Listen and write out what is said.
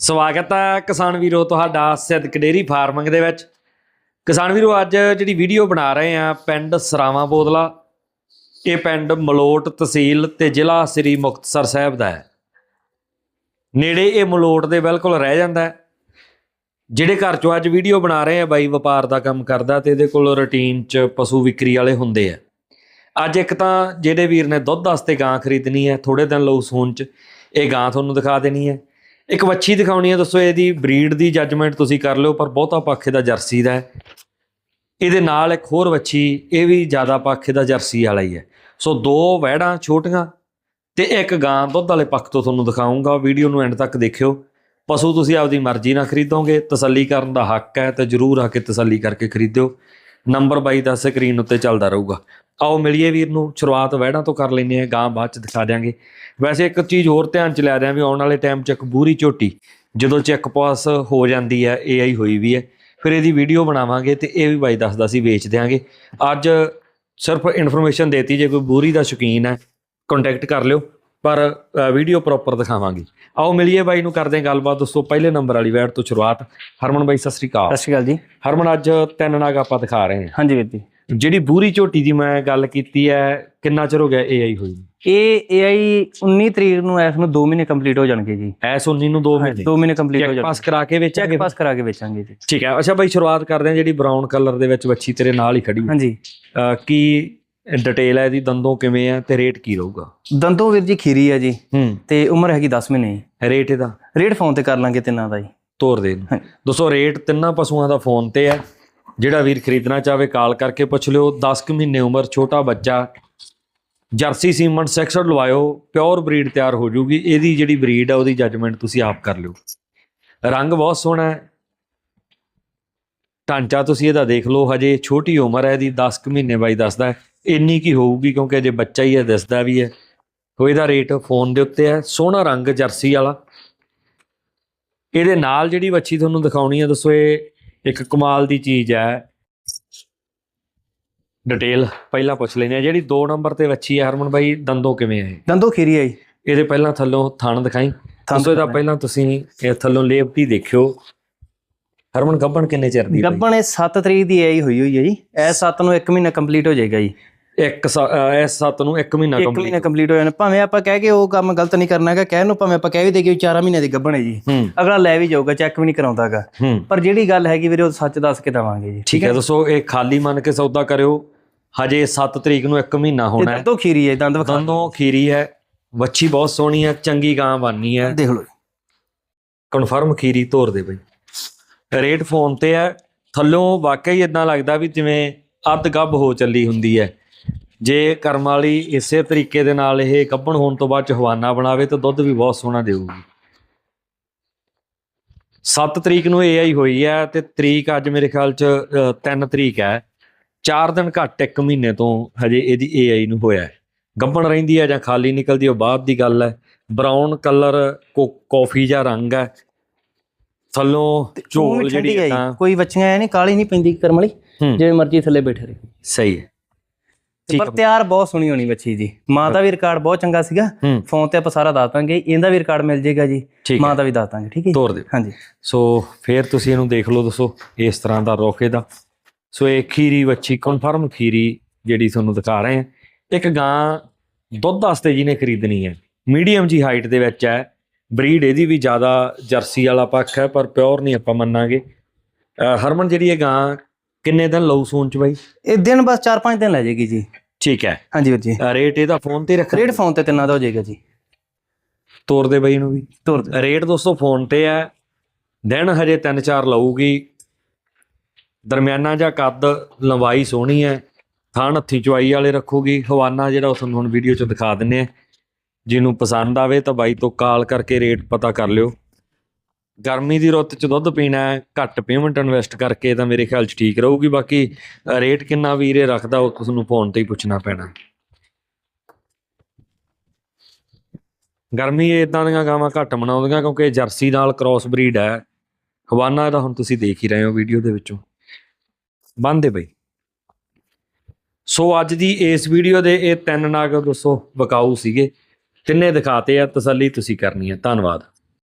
ਸਵਾਗਤ ਹੈ ਕਿਸਾਨ ਵੀਰੋ ਤੁਹਾਡਾ ਸਿੱਧਕ ਡੇਰੀ ਫਾਰਮਿੰਗ ਦੇ ਵਿੱਚ। ਕਿਸਾਨ ਵੀਰੋ, ਅੱਜ ਜਿਹੜੀ ਵੀਡੀਓ ਬਣਾ ਰਹੇ ਆ ਪਿੰਡ ਸਰਾਵਾਂ ਬੋਦਲਾ, ਇਹ ਪਿੰਡ ਮਲੋਟ ਤਹਿਸੀਲ ਤੇ ਜ਼ਿਲ੍ਹਾ ਸ੍ਰੀ ਮੁਕਤਸਰ ਸਾਹਿਬ ਦਾ ਹੈ। ਨੇੜੇ ਇਹ ਮਲੋਟ ਦੇ ਬਿਲਕੁਲ ਰਹਿ ਜਾਂਦਾ ਜਿਹੜੇ ਘਰ ਚੋਂ ਅੱਜ ਵੀਡੀਓ ਬਣਾ ਰਹੇ ਆ, ਬਾਈ ਵਪਾਰ ਦਾ ਕੰਮ ਕਰਦਾ ਤੇ ਇਹਦੇ ਕੋਲ ਰੁਟੀਨ ਚ ਪਸ਼ੂ ਵਿਕਰੀ ਵਾਲੇ ਹੁੰਦੇ ਆ। ਅੱਜ ਇੱਕ ਤਾਂ ਜਿਹੜੇ ਵੀਰ ਨੇ ਦੁੱਧ ਵਾਸਤੇ ਗਾਂ ਖਰੀਦਣੀ ਹੈ ਥੋੜੇ ਦਿਨ ਲਊ ਸੂਨ ਚ, ਇਹ ਗਾਂ ਤੁਹਾਨੂੰ ਦਿਖਾ ਦੇਣੀ ਹੈ। ਇੱਕ ਵੱਛੀ ਦਿਖਾਉਣੀ ਹੈ ਦੱਸੋ ਇਹਦੀ ਬਰੀਡ ਦੀ ਜੱਜਮੈਂਟ ਤੁਸੀਂ ਕਰ ਲਿਓ, ਪਰ ਬਹੁਤਾ ਪੱਖੇ ਦਾ ਜਰਸੀ ਦਾ ਹੈ। ਇਹਦੇ ਨਾਲ ਇੱਕ ਹੋਰ ਵੱਛੀ, ਇਹ ਵੀ ਜ਼ਿਆਦਾ ਪੱਖੇ ਦਾ ਜਰਸੀ ਵਾਲਾ ਹੀ ਹੈ। ਸੋ ਦੋ ਵਹਿੜਾਂ ਛੋਟੀਆਂ ਤੇ ਇੱਕ ਗਾਂ, ਦੁੱਧ ਵਾਲੇ ਪੱਖ ਤੋਂ ਤੁਹਾਨੂੰ ਦਿਖਾਉਂਗਾ ਵੀਡੀਓ ਨੂੰ ਐਂਡ ਤੱਕ ਦੇਖਿਓ। ਪਸ਼ੂ ਤੁਸੀਂ ਆਪਦੀ ਮਰਜ਼ੀ ਨਾਲ ਖਰੀਦੋਗੇ। ਤਸੱਲੀ ਕਰਨ ਦਾ ਹੱਕ ਹੈ ਤੇ ਜਰੂਰ ਆ ਕੇ ਤਸੱਲੀ ਕਰਕੇ ਖਰੀਦਿਓ। ਨੰਬਰ 22 ਦਾ ਸਕਰੀਨ ਉੱਤੇ ਚੱਲਦਾ ਰਹੂਗਾ। ਆਓ ਮਿਲੀਏ ਵੀਰ ਨੂੰ, ਸ਼ੁਰੂਆਤ ਵਹਿੜਾਂ ਤੋਂ ਕਰ ਲੈਂਦੇ ਆ ਗਾਂ ਬਾਅਦ ਚ ਦਿਖਾ ਦਿਆਂਗੇ। ਵੈਸੇ ਇੱਕ ਚੀਜ਼ ਹੋਰ ਧਿਆਨ ਚ ਲੈ ਦਿਆਂ ਵੀ ਆਉਣ ਵਾਲੇ ਟਾਈਮ ਚ ਇੱਕ ਬੂਰੀ ਝੋਟੀ, ਜਦੋਂ ਚੈੱਕ ਪਾਸ ਹੋ ਜਾਂਦੀ ਹੈ ਏਆਈ ਹੋਈ ਵੀ ਹੈ, ਫਿਰ ਇਹਦੀ ਵੀਡੀਓ ਬਣਾਵਾਂਗੇ ਤੇ ਇਹ ਵੀ ਬਾਈ ਦੱਸਦਾ ਸੀ, ਵੇਚ ਦਿਆਂਗੇ। ਅੱਜ ਸਿਰਫ ਇਨਫੋਰਮੇਸ਼ਨ ਦੇਤੀ, ਜੇ ਕੋਈ ਬੂਰੀ ਦਾ ਸ਼ੌਕੀਨ ਹੈ ਕੰਟੈਕਟ ਕਰ ਲਿਓ। ਪਰ ਵੀਡੀਓ ਪ੍ਰੋਪਰ ਦਿਖਾਵਾਂਗੇ। ਆਓ ਮਿਲੀਏ ਬਾਈ ਨੂੰ ਕਰਦੇ ਗੱਲਬਾਤ। ਦੋਸਤੋ ਪਹਿਲੇ ਨੰਬਰ ਵਾਲੀ ਵੈਟ ਤੋਂ ਸ਼ੁਰੂਆਤ। ਹਰਮਨ ਬਾਈ ਸਤਿ ਸ੍ਰੀ ਅਕਾਲ। ਸਤਿ ਸ਼੍ਰੀ ਅਕਾਲ ਜੀ। ਹਰਮਨ ਅੱਜ ਤਿੰਨ ਨਾਗ ਆਪਾਂ ਦਿਖਾ ਰਹੇ ਹਾਂ। ਹਾਂਜੀ ਵੀਰ ਜੀ। ਜਿਹੜੀ ਬੂਰੀ ਝੋਟੀ ਦੀ ਮੈਂ ਗੱਲ ਕੀਤੀ ਹੈ ਕਿੰਨਾ ਚਿਰ ਹੋ ਗਿਆ ਏਆਈ ਹੋਈ? ਇਹ AI 19 ਤਰੀਕ ਨੂੰ ਐਸ ਨੂੰ 2 ਮਹੀਨੇ ਕੰਪਲੀਟ ਹੋ ਜਾਣਗੇ ਜੀ। ਐਸ 19 ਨੂੰ 2 ਮਹੀਨੇ। 2 ਮਹੀਨੇ ਕੰਪਲੀਟ ਹੋ ਜਾਣਗੇ। ਪਾਸ ਕਰਾ ਕੇ ਵੇਚਾਂਗੇ? ਚੈੱਕ ਪਾਸ ਕਰਾ ਕੇ ਵੇਚਾਂਗੇ ਜੀ। ਠੀਕ ਹੈ। ਅੱਛਾ ਬਾਈ ਸ਼ੁਰੂਆਤ ਕਰਦੇ ਹਾਂ ਜਿਹੜੀ ਬਰਾਊਨ ਕਲਰ ਦੇ ਵਿੱਚ ਵੱਛੀ ਤੇਰੇ ਨਾਲ ਹੀ ਖੜੀ ਹੈ। ਹਾਂਜੀ। ਕੀ ਡਿਟੇਲ ਹੈ ਇਹਦੀ ਦੰਦੋਂ ਕਿਵੇਂ ਹੈ ਤੇ ਰੇਟ ਕੀ ਰਹੂਗਾ? ਦੰਤੋ ਵੀਰ ਜੀ ਖੀਰੀ ਹੈ ਜੀ। ਹੂੰ। ਤੇ ਉਮਰ ਹੈਗੀ 10 ਮਹੀਨੇ ਰੇਟ ਇਹਦਾ? ਰੇਟ ਫੋਨ ਤੇ ਕਰ ਲਾਂਗੇ ਤਿੰਨਾਂ ਦਾ ਜੀ। ਤੋਰ ਦੇ। ਦੋਸਤੋ ਰੇਟ ਤਿੰਨਾਂ ਪਸ਼ੂਆਂ ਦਾ ਫੋਨ ਤੇ ਹੈ ਜਿਹੜਾ ਵੀਰ ਖਰੀਦਣਾ ਚਾਹਵੇ ਕਾਲ ਕਰਕੇ ਪੁੱਛ ਲਿਓ। 10 ਕੁ ਮਹੀਨੇ ਉਮਰ ਛੋਟਾ ਬੱਚਾ। ਜਰਸੀ ਸੀਮਨ ਸੈਕਸਡ ਲਵਾਇਓ। ਪਿਓਰ ਬਰੀਡ ਤਿਆਰ ਹੋ ਜੂਗੀ। ਇਹਦੀ ਜਿਹੜੀ ਬਰੀਡ ਆ ਉਹਦੀ ਜੱਜਮੈਂਟ ਤੁਸੀਂ ਆਪ ਕਰ ਲਿਓ। ਰੰਗ ਬਹੁਤ ਸੋਹਣਾ ਹੈ। ਢਾਂਚਾ ਤੁਸੀਂ ਇਹਦਾ ਦੇਖ ਲਓ ਹਜੇ ਛੋਟੀ ਉਮਰ ਹੈ ਇਹਦੀ 10 ਕੁ ਮਹੀਨੇ ਬਾਈ ਦੱਸਦਾ ਇੰਨੀ ਕੀ ਹੋਊਗੀ ਕਿਉਂਕਿ ਅਜੇ ਬੱਚਾ ਹੀ ਹੈ ਦਿਸਦਾ ਵੀ ਹੈ। ਸੋ ਇਹਦਾ ਰੇਟ ਫੋਨ ਦੇ ਉੱਤੇ ਹੈ ਸੋਹਣਾ ਰੰਗ ਜਰਸੀ ਵਾਲਾ। ਇਹਦੇ ਨਾਲ ਜਿਹੜੀ ਵੱਛੀ ਤੁਹਾਨੂੰ ਦਿਖਾਉਣੀ ਹੈ ਦੱਸੋ ਇਹ ਇੱਕ ਕਮਾਲ ਦੀ ਚੀਜ਼ ਹੈ। ਡਿਟੇਲ ਪਹਿਲਾਂ ਪੁੱਛ ਲੈਂਦੇ ਆ ਜਿਹੜੀ 2 ਨੰਬਰ ਤੇ ਵੱਛੀ ਹੈ ਹਰਮਨ ਬਾਈ ਦੰਦੋਂ ਕਿਵੇਂ ਹੈ? ਦੰਤੋ ਖੀਰੀ ਹੈ ਜੀ। ਇਹਦੇ ਪਹਿਲਾਂ ਥੱਲੋਂ ਥਣ ਦਿਖਾਈ। ਦੱਸੋ ਇਹਦਾ। ਪਹਿਲਾਂ ਤੁਸੀਂ ਇਹ ਥੱਲੋਂ ਲੇਪਟੀ ਦੇਖਿਓ। ਹਰਮਨ ਗੱਬਣ ਕਿੰਨੇ ਚਿਰ ਦੀ ਗੱਬਣ ਇਹ 7 ਤਰੀਕ ਦੀ AI ਹੋਈ ਹੋਈ ਹੈ ਜੀ। ਐਸ 7 ਨੂੰ 1 ਮਹੀਨਾ ਕੰਪਲੀਟ ਹੋ ਜਾਏਗਾ ਜੀ। ਇੱਕ ਇਸ ਸੱਤ ਨੂੰ 1 ਮਹੀਨਾ 1 ਕੰਪਲੀਟ ਮਹੀਨਾ ਕੰਪਲੀਟ ਹੋ ਜਾਣਾ। ਭਾਵੇਂ ਆਪਾਂ ਕਹਿ ਕੇ ਉਹ ਕੰਮ ਗਲਤ ਨਹੀਂ ਕਰਨਾ ਹੈਗਾ ਕਹਿਣ ਨੂੰ ਭਾਵੇਂ ਆਪਾਂ ਕਹਿ ਵੀ ਦੇ ਕਿ 4 ਮਹੀਨੇ ਦੀ ਗੱਬਣ ਹੈ ਜੀ। ਅਗਲਾ ਲੈ ਵੀ ਜਾਊਗਾ ਚੈੱਕ ਵੀ ਨਹੀਂ ਕਰਾਉਂਦਾਗਾ। ਪਰ ਜਿਹੜੀ ਗੱਲ ਹੈਗੀ ਵੀਰੇ ਉਹ ਸੱਚ ਦੱਸ ਕੇ ਦਵਾਂਗੇ ਜੀ ਠੀਕ ਹੈ ਦੱਸੋ ਇਹ ਖਾਲੀ ਮੰਨ ਕੇ ਸੌਦਾ ਕਰਿਓ। ਹਜੇ 7 ਤਰੀਕ ਨੂੰ 1 ਮਹੀਨਾ ਹੋਣਾ ਹੈ। ਦੰਤੋ ਖੀਰੀ ਹੈ ਦੰਦ ਵਿਖਾ। ਦੰਦੋਂ ਖੀਰੀ ਹੈ। ਵੱਛੀ ਬਹੁਤ ਸੋਹਣੀ ਹੈ ਚੰਗੀ ਗਾਂ ਬਣਨੀ ਹੈ। ਦੇਖ ਲਓ ਕਨਫਰਮ ਖੀਰੀ ਤੋਰ ਦੇ ਬਈ। ਰੇਟ ਫੋਨ ਤੇ ਹੈ ਥੱਲੋਂ ਵਾਕਈ ਇਦਾਂ ਲੱਗਦਾ ਵੀ ਜਿਵੇਂ ਅੱਧ ਗੱਭ ਹੋ ਚੱਲੀ ਹੁੰਦੀ ਹੈ। ਜੇ ਕਰਮ ਵਾਲੀ ਇਸੇ ਤਰੀਕੇ ਦੇ ਨਾਲ ਇਹ ਕੱਪਣ ਹੋਣ ਤੋਂ ਬਾਅਦ ਚਹਵਾਨਾ ਬਣਾਵੇ ਤਾਂ ਦੁੱਧ ਵੀ ਬਹੁਤ ਸੋਹਣਾ ਦੇਊਗੀ। 7 ਤਰੀਕ ਨੂੰ ਏਆਈ ਹੋਈ ਹੈ ਤੇ ਤਰੀਕ ਅੱਜ ਮੇਰੇ ਖਿਆਲ ਚ 3 ਤਰੀਕ ਹੈ। 4 ਦਿਨ ਘੱਟ 1 ਮਹੀਨੇ ਤੋਂ ਹਜੇ ਇਹਦੀ ਏਆਈ ਨੂੰ ਹੋਇਆ ਹੈ। ਗੱਬਣ ਰਹਿੰਦੀ ਹੈ ਜਾਂ ਖਾਲੀ ਨਿਕਲਦੀ ਉਹ ਬਾਅਦ ਦੀ ਗੱਲ ਹੈ। ਬਰਾਊਨ ਕਲਰ ਕਾਫੀ ਜਾਂ ਰੰਗ ਹੈ। ਥੱਲੋਂ ਝੋਲ ਜਿਹੜੀ ਹੈ। ਤਾਂ ਕੋਈ ਬੱਚੀਆਂ ਐ ਨਹੀਂ ਕਾਲੀ ਨਹੀਂ ਪੈਂਦੀ ਕਰਮ ਵਾਲੀ। ਜਿਵੇਂ ਮਰਜ਼ੀ ਥੱਲੇ ਬੈਠੇ ਰਹੇ। ਸਹੀ ਹੈ। ਪਰ ਤਿਆਰ ਬਹੁਤ ਸੋਹਣੀ ਹੋਣੀ ਬੱਚੀ ਜੀ। ਮਾਂ ਦਾ ਵੀ ਰਿਕਾਰਡ ਬਹੁਤ ਚੰਗਾ ਸੀਗਾ। ਫੋਨ ਤੇ ਆਪਾਂ ਸਾਰਾ ਦੱਸ ਦਾਂਗੇ। ਇਹਦਾ ਵੀ ਰਿਕਾਰਡ ਮਿਲ ਜੇਗਾ ਜੀ। ਮਾਂ ਦਾ ਵੀ ਦੱਸ ਦਾਂਗੇ ਠੀਕ ਹੈ ਜੀ? ਤੋਰ ਦਿਓ। ਹਾਂਜੀ। ਸੋ ਫਿਰ ਤੁਸੀਂ ਇਹਨੂੰ ਦੇਖ ਲਓ ਦੱਸੋ ਇਸ ਤਰ੍ਹਾਂ ਦਾ ਰੋਕੇ ਦਾ। ਸੋ ਇਹ ਖੀਰੀ ਵੱਛੀ ਕਨਫਰਮ ਖੀਰੀ ਜਿਹੜੀ ਤੁਹਾਨੂੰ ਦਿਖਾ ਰਹੇ ਹਾਂ। ਇੱਕ ਗਾਂ ਦੁੱਧ ਵਾਸਤੇ ਜਿਹਨੇ ਖਰੀਦਣੀ ਹੈ। ਮੀਡੀਅਮ ਜੀ ਹਾਈਟ ਦੇ ਵਿੱਚ ਹੈ। ਬਰੀਡ ਇਹਦੀ ਵੀ ਜ਼ਿਆਦਾ ਜਰਸੀ ਵਾਲਾ ਪੱਖ ਹੈ ਪਰ ਪਿਓਰ ਨਹੀਂ ਆਪਾਂ ਮੰਨਾਂਗੇ। ਹਰਮਨ ਜਿਹੜੀ ਇਹ ਗਾਂ ਕਿੰਨੇ ਦਿਨ ਲਊ ਸੂਨ ਚ ਬਾਈ? ਇਹ ਦਿਨ ਬਸ 4-5 ਦਿਨ ਲੈ ਜੇਗੀ ਜੀ। ਠੀਕ ਹੈ। ਹਾਂਜੀ ਵੀਰ ਜੀ। ਰੇਟ ਇਹਦਾ ਫੋਨ ਤੇ ਰੱਖ ਰੇਟ ਫੋਨ ਤੇ ਤਿੰਨਾਂ ਦਾ ਹੋ ਜਾਏਗਾ ਜੀ। ਤੋਰ ਦੇ ਬਾਈ ਨੂੰ ਵੀ। ਤੋਰ ਦਿਓ। ਰੇਟ ਦੋਸਤੋ ਫੋਨ ਤੇ ਹੈ। ਦਿਨ ਹਜੇ 3-4 ਲਊਗੀ। ਦਰਮਿਆਨਾ ਜਾਂ ਕੱਦ ਲੰਬਾਈ ਸੋਹਣੀ ਹੈ। ਥਣ ਹੱਥੀ ਚੁਆਈ ਵਾਲੇ ਰੱਖੂਗੀ। ਹਵਾਨਾ ਜਿਹੜਾ ਉਹ ਤੁਹਾਨੂੰ ਹੁਣ ਵੀਡੀਓ 'ਚ ਦਿਖਾ ਦਿੰਨੇ ਆ। ਜਿਹਨੂੰ ਪਸੰਦ ਆਵੇ ਤਾਂ ਬਾਈ ਤੋਂ ਕਾਲ ਕਰਕੇ ਰੇਟ ਪਤਾ ਕਰ ਲਿਓ। ਗਰਮੀ ਦੀ ਰੁੱਤ 'ਚ ਦੁੱਧ ਪੀਣਾ ਘੱਟ ਪੇਮੈਂਟ ਇਨਵੈਸਟ ਕਰਕੇ ਤਾਂ ਮੇਰੇ ਖਿਆਲ 'ਚ ਠੀਕ ਰਹੂਗੀ। ਬਾਕੀ ਰੇਟ ਕਿੰਨਾ ਵੀਰੇ ਰੱਖਦਾ, ਉਹ ਤੁਹਾਨੂੰ ਫੋਨ ਤੇ ਹੀ ਪੁੱਛਣਾ ਪੈਣਾ। ਗਰਮੀ ਇਦਾਂ ਦੀਆਂ ਗਾਵਾਂ ਘੱਟ ਮਨਾਉਂਦੀਆਂ ਕਿਉਂਕਿ ਜਰਸੀ ਨਾਲ ਕ੍ਰਾਸ ਬਰੀਡ ਹੈ। ਹਵਾਨਾ ਇਹਦਾ ਹੁਣ ਤੁਸੀਂ ਦੇਖ ਹੀ ਰਹੇ ਹੋ ਵੀਡੀਓ ਦੇ ਵਿੱਚੋਂ। ਬੰਦੇ ਬਈ। ਸੋ ਅੱਜ ਦੀ ਇਸ ਵੀਡੀਓ ਦੇ ਇਹ ਤਿੰਨ ਨਾਗ ਦੱਸੋ ਬਕਾਊ ਸੀਗੇ। ਤਿੰਨੇ ਦਿਖਾਤੇ ਆ ਤਸੱਲੀ ਤੁਸੀਂ ਕਰਨੀ ਹੈ ਧੰਨਵਾਦ।